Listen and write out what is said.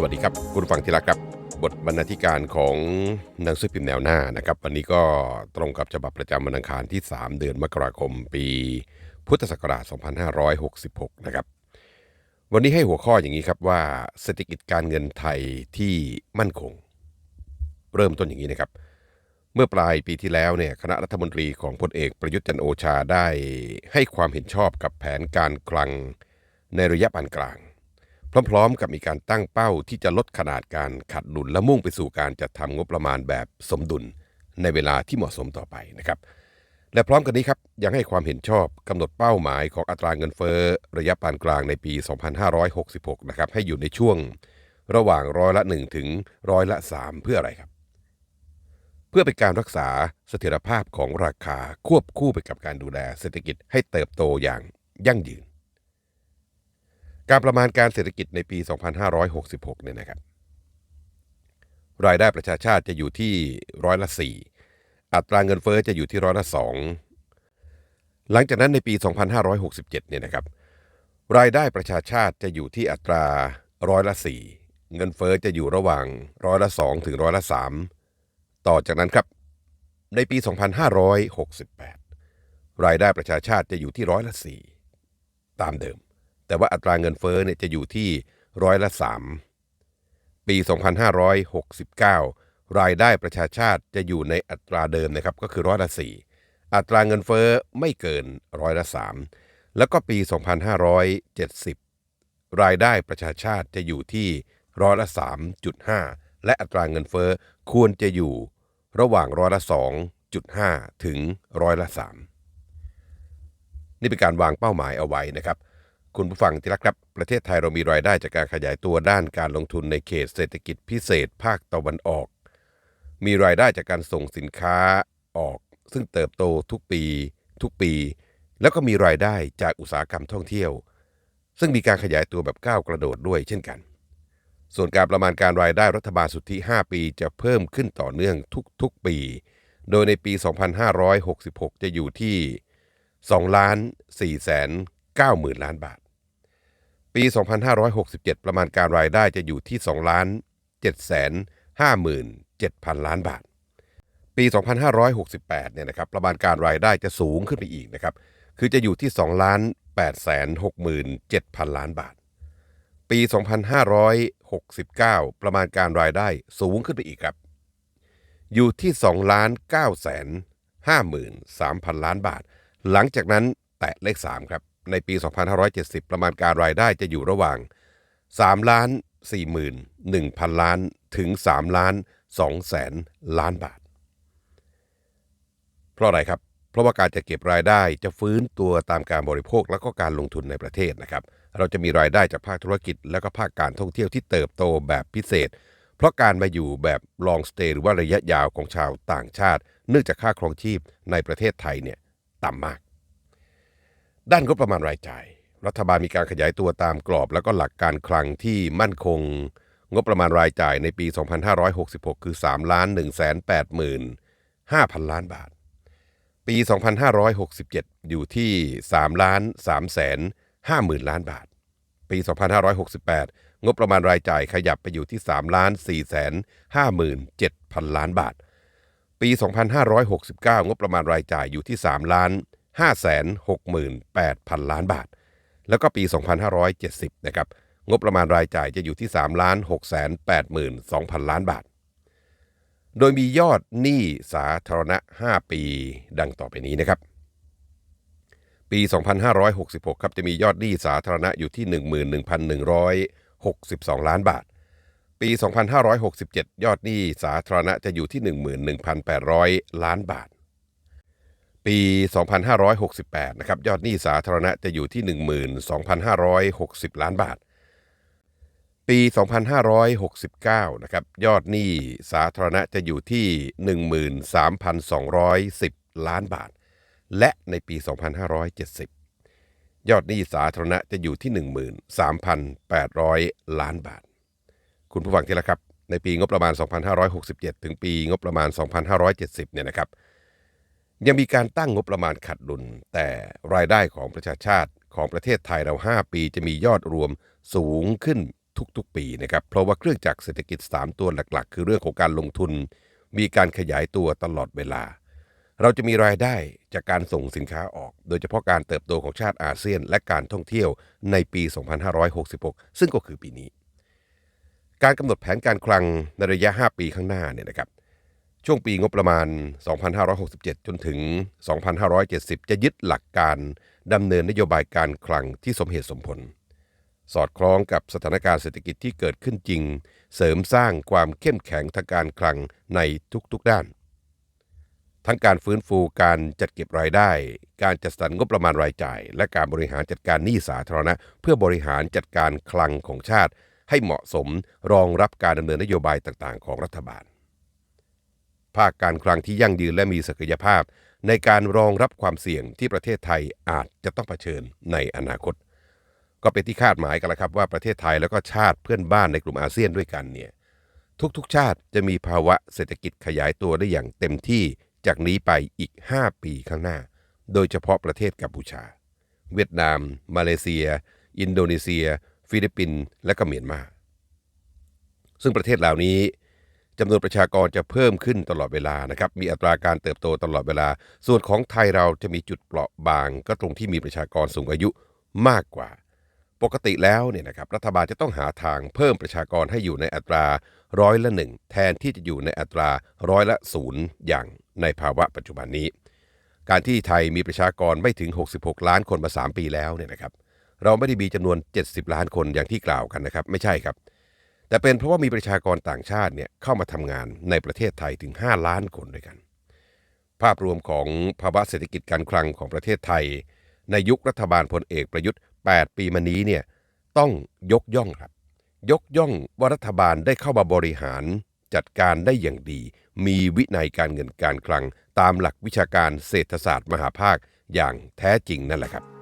สวัสดีครับ คุณฟังที่รักครับ บทบรรณาธิการของหนังสือพิมพ์แนวหน้านะครับ วันนี้ก็ตรงกับฉบับประจำวันอังคารที่ 3 เดือนมกราคม ปี พุทธศักราช 2566 นะครับ วันนี้ให้หัวข้ออย่างนี้ครับว่าเศรษฐกิจการเงินไทยที่มั่นคง เริ่มต้นอย่างนี้นะครับ เมื่อปลายปีที่แล้วเนี่ยคณะรัฐมนตรีของพลเอกประยุทธ์จันโอชาได้ให้ความเห็นชอบกับแผนการคลังในระยะปานกลาง พร้อมๆ กับมีการตั้งเป้าที่จะลดขนาดการขัดดุลและมุ่งไปสู่การจัดทำงบประมาณแบบสมดุลในเวลาที่เหมาะสมต่อไปนะครับ และพร้อมกันนี้ครับยังให้ความเห็นชอบกำหนดเป้าหมายของอัตราเงินเฟ้อระยะปานกลางในปี 2566 นะครับให้อยู่ในช่วงระหว่างร้อยละ 1 ถึงร้อยละ 3 เพื่ออะไรครับ เพื่อเป็นการรักษาเสถียรภาพของราคาควบคู่ไปกับการดูแลเศรษฐกิจให้เติบโตอย่างยั่งยืน การประมาณการเศรษฐกิจในปี 2566 เนี่ยนะครับ รายได้ประชาชาติจะอยู่ที่ร้อยละ 4 อัตราเงินเฟ้อจะอยู่ที่ร้อยละ 2 หลังจากนั้นในปี 2567 เนี่ยนะครับ รายได้ประชาชาติจะอยู่ที่อัตราร้อยละ 4 เงินเฟ้อจะอยู่ระหว่างร้อยละ 2 ถึงร้อยละ 3 ต่อจากนั้นครับ ในปี 2568 รายได้ประชาชาติจะอยู่ที่ร้อยละ 4 ตามเดิม แต่ว่าอัตราเงินเฟ้อเนี่ยจะอยู่ที่ร้อยละ 3 ปี 2569 รายได้ประชาชาติจะอยู่ในอัตราเดิมนะครับก็คือร้อยละ 4 อัตราเงินเฟ้อไม่เกินร้อยละ 3 แล้วก็ปี 2570 รายได้ประชาชาติจะอยู่ที่ร้อยละ 3.5 และอัตราเงินเฟ้อควรจะอยู่ระหว่างร้อยละ 2.5 ถึงร้อยละ 3 นี่เป็นการวางเป้าหมายเอาไว้นะครับ คุณผู้ฟังที่รักครับ ประเทศไทยเรามีรายได้จากการขยายตัวด้านการลงทุนในเขตเศรษฐกิจพิเศษภาคตะวันออก มีรายได้จากการส่งสินค้าออก ซึ่งเติบโตทุกปี ทุกปี แล้วก็มีรายได้จากอุตสาหกรรมท่องเที่ยว ซึ่งมีการขยายตัวแบบก้าวกระโดดด้วยเช่นกัน ส่วนการประมาณการรายได้รัฐบาลสุทธิ 5 ปีจะเพิ่มขึ้นต่อเนื่องทุกๆปี โดยในปี 2566 จะอยู่ที่2ล้าน4แสน 9หมื่นล้านบาท ปี 2567 ประมาณการรายได้จะอยู่ที่2ล้าน7แสน5หมื่น7พันล้านบาท ปี 2568 เนี่ยนะครับประมาณการรายได้จะสูงขึ้นไปอีกนะครับ คือจะอยู่ที่2ล้าน8แสน6หมื่น7พันล้านบาท ปี 2569 ประมาณการรายได้สูงขึ้นไปอีกครับ อยู่ที่2ล้าน9แสน5หมื่น3พันล้านบาท หลังจากนั้นแตะเลข 3 ครับ ในปี 2570 ประมาณการรายได้จะอยู่ระหว่าง3ล้าน4หมื่น1พันล้านถึง3ล้าน2แสนล้านบาท เพราะอะไรครับ เพราะว่าการจะเก็บรายได้จะฟื้นตัวตามการบริโภคแล้วก็การลงทุนในประเทศนะครับ เราจะมีรายได้จากภาคธุรกิจ และก็ภาคการท่องเที่ยวที่เติบโตแบบพิเศษ เพราะการมาอยู่แบบ long stay หรือว่าระยะยาวของชาวต่างชาติ เนื่องจากค่าครองชีพในประเทศไทยเนี่ยต่ำมาก ด้านงบประมาณรายจ่าย รัฐบาลมีการขยายตัวตามกรอบ แล้วก็หลักการคลังที่มั่นคง งบประมาณรายจ่ายในปี 2566 คือ3ล้าน1 8 5พันล้านบาท ปี 2567 อยู่ที่3ล้าน3แสน5หมื่นล้านบาท ปี 2568 งบประมาณรายจ่ายขยับไปอยู่ที่3ล้าน4แสน5หมื่น7พันล้านบาท ปี 2569 งบประมาณรายจ่ายอยู่ที่3ล้าน 5แสน6หมื่น8พันล้านบาท แล้วก็ปี 2570 นะครับ งบประมาณรายจ่ายจะอยู่ที่ 3 ล้าน6แสน8หมื่น2พันล้านบาท โดยมียอดหนี้สาธารณะ 5 ปีดังต่อไปนี้นะครับ ปี 2566 ครับ จะมียอดหนี้สาธารณะอยู่ที่ 11,162 ล้านบาท ปี 2567 ยอดหนี้สาธารณะจะอยู่ที่ 11,800 ล้านบาท ปี 2568 นะครับ ยอดหนี้สาธารณะจะอยู่ที่ 12,560 ล้านบาท ปี 2569 นะครับ ยอดหนี้สาธารณะจะอยู่ที่ 13,210 ล้านบาท และในปี 2570 ยอดหนี้สาธารณะจะอยู่ที่ 13,800 ล้านบาท คุณผู้ฟังที่ละครับ ในปีงบประมาณ 2567 ถึงปีงบประมาณ 2570 เนี่ยนะครับ ยังมีการตั้งงบประมาณขัดดุล แต่รายได้ของประชาชาติของประเทศไทยเรา 5 ปีจะมียอดรวมสูงขึ้นทุกๆ ปีนะครับ เพราะว่าเครื่องจักรเศรษฐกิจ 3 ตัวหลักๆ คือเรื่องของการลงทุน มีการขยายตัวตลอดเวลา เราจะมีรายได้จากการส่งสินค้าออก โดยเฉพาะการเติบโตของชาติอาเซียน และการท่องเที่ยวในปี 2566 ซึ่งก็คือปีนี้ การกำหนดแผนการคลังในระยะ 5 ปีข้างหน้าเนี่ยนะครับ ช่วงปีงบประมาณ 2567 จนถึง 2570 จะยึดหลักการดำเนินนโยบายการคลังที่สมเหตุสมผล สอดคล้องกับสถานการณ์เศรษฐกิจที่เกิดขึ้นจริง เสริมสร้างความเข้มแข็งทางการคลังในทุกๆด้าน ทั้งการฟื้นฟูการจัดเก็บรายได้ การจัดสรรงบประมาณรายจ่าย และการบริหารจัดการหนี้สาธารณะ เพื่อบริหารจัดการคลังของชาติ ให้เหมาะสมรองรับการดำเนินนโยบายต่างๆ ของรัฐบาล ภาคการคลังที่ยั่งยืนและมีศักยภาพ ในการรองรับความเสี่ยงที่ประเทศไทยอาจจะต้องเผชิญในอนาคต ก็เป็นที่คาดหมายกันแล้วครับว่าประเทศไทยแล้วก็ชาติเพื่อนบ้านในกลุ่มอาเซียนด้วยกันเนี่ยทุกๆ ชาติจะมีภาวะเศรษฐกิจขยายตัวได้อย่างเต็มที่จากนี้ไปอีก 5 ปีข้างหน้า โดยเฉพาะประเทศกัมพูชา เวียดนาม มาเลเซีย อินโดนีเซีย ฟิลิปปินส์และก็เมียนมา ซึ่งประเทศเหล่านี้ จำนวนประชากรจะเพิ่มขึ้นตลอดเวลานะครับมีอัตราการเติบโตตลอดเวลา ส่วนของไทยเราจะมีจุดเปราะบาง ก็ตรงที่มีประชากรสูงอายุมากกว่า ปกติแล้วเนี่ยนะครับรัฐบาลจะต้องหาทางเพิ่มประชากรให้อยู่ในอัตราร้อยละหนึ่งแทนที่จะอยู่ในอัตราร้อยละศูนย์อย่างในภาวะปัจจุบันนี้ การที่ไทยมีประชากรไม่ถึง 66 ล้านคนมา 3 ปีแล้วเนี่ยนะครับเราไม่ได้มีจำนวน 70 ล้านคนอย่างที่กล่าวกันนะครับ ไม่ใช่ครับ แต่เป็นเพราะว่ามีประชากรต่างชาติเนี่ยเข้ามาทำงานในประเทศไทยถึง 5 ล้านคนด้วยกัน ภาพรวมของภาวะเศรษฐกิจการคลังของประเทศไทย ในยุครัฐบาลพลเอกประยุทธ์ 8 ปีมานี้เนี่ยต้องยกย่องครับ ยกย่องว่ารัฐบาลได้เข้ามาบริหารจัดการได้อย่างดี มีวินัยการเงินการคลัง ตามหลักวิชาการเศรษฐศาสตร์มหาภาคอย่างแท้จริงนั่นแหละครับ